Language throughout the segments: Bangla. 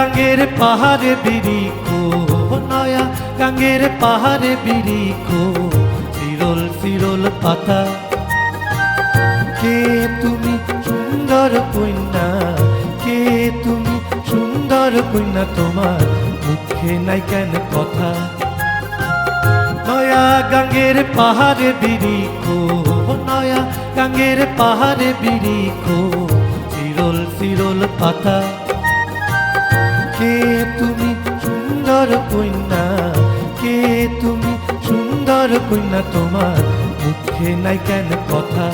গাঙ্গের পাহাড়ে বিরিখো নয়া, গাঙ্গের পাহাড়ে বিরিখো চিরল চিরল পাতা। কে তুমি সুন্দর কন্যা, কে তুমি সুন্দর কন্যা, তোমার মুখে নাই কেন কথা? নয়া, গাঙ্গের পাহাড়ে বিরিখো নয়া, গাঙ্গের পাহাড়ে বিরিখো চিরল চিরল পাতা। কন্যা তোমার মুখে নাই কেন কথা?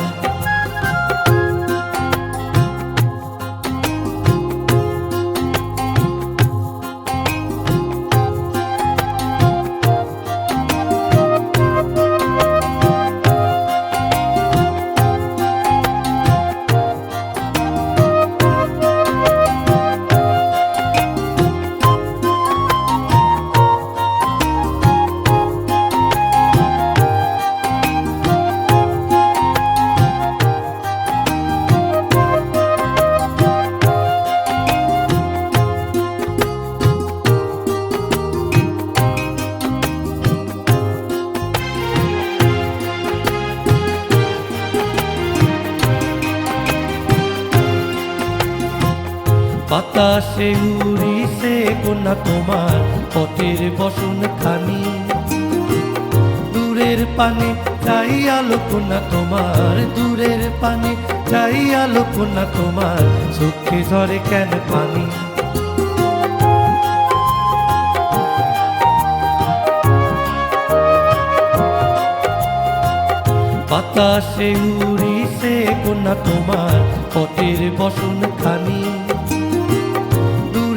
বাতাসে উড়িছে কন্যা তোমার, পথের বসন খানি। দূরের পানে চাই আলো কন্যা তোমার, দূরের পানে চাই আলো কন্যা তোমার, চোখে ঝরে কেন পানি? বাতাসে উড়িছে কন্যা তোমার, পথের বসন খানি।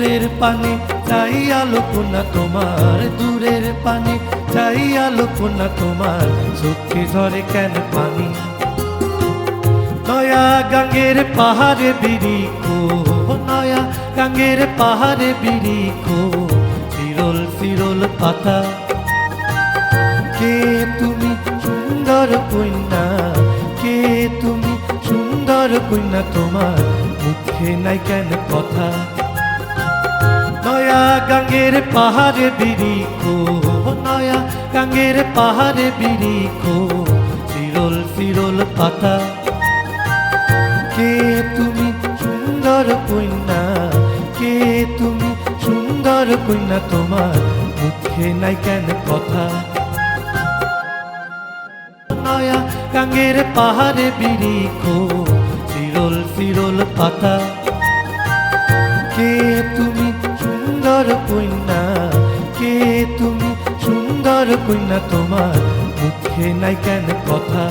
দূরের পানে, চাই আলো কন্যা তোমার দূরের পানে, চাই আলো কন্যা তোমার চোখে ঝরে কেন পানি? নয়া গাঙ্গের পাহাড়ে বিরিখো নয়া গাঙ্গের পাহাড়ে বিরিখো চিরল চিরল পাতা। কে তুমি সুন্দর কন্যা, কে তুমি সুন্দর কন্যা, তোমার মুখে নাই কেন কথা? গাঙ্গের পাহাড়ে বিরিখো নয়া। গাঙ্গের পাহাড়ে বিরিখো চিরল চিরল পাতা। কে তুমি সুন্দর কন্যা? কে তুমি সুন্দর কন্যা? তোমার মুখে নাই কেন কথা? নয়া, গাঙ্গের পাহাড়ে বিরিখো চিরল চিরল পাতা। কন্যা তোমার মুখে নাই কেন কথা?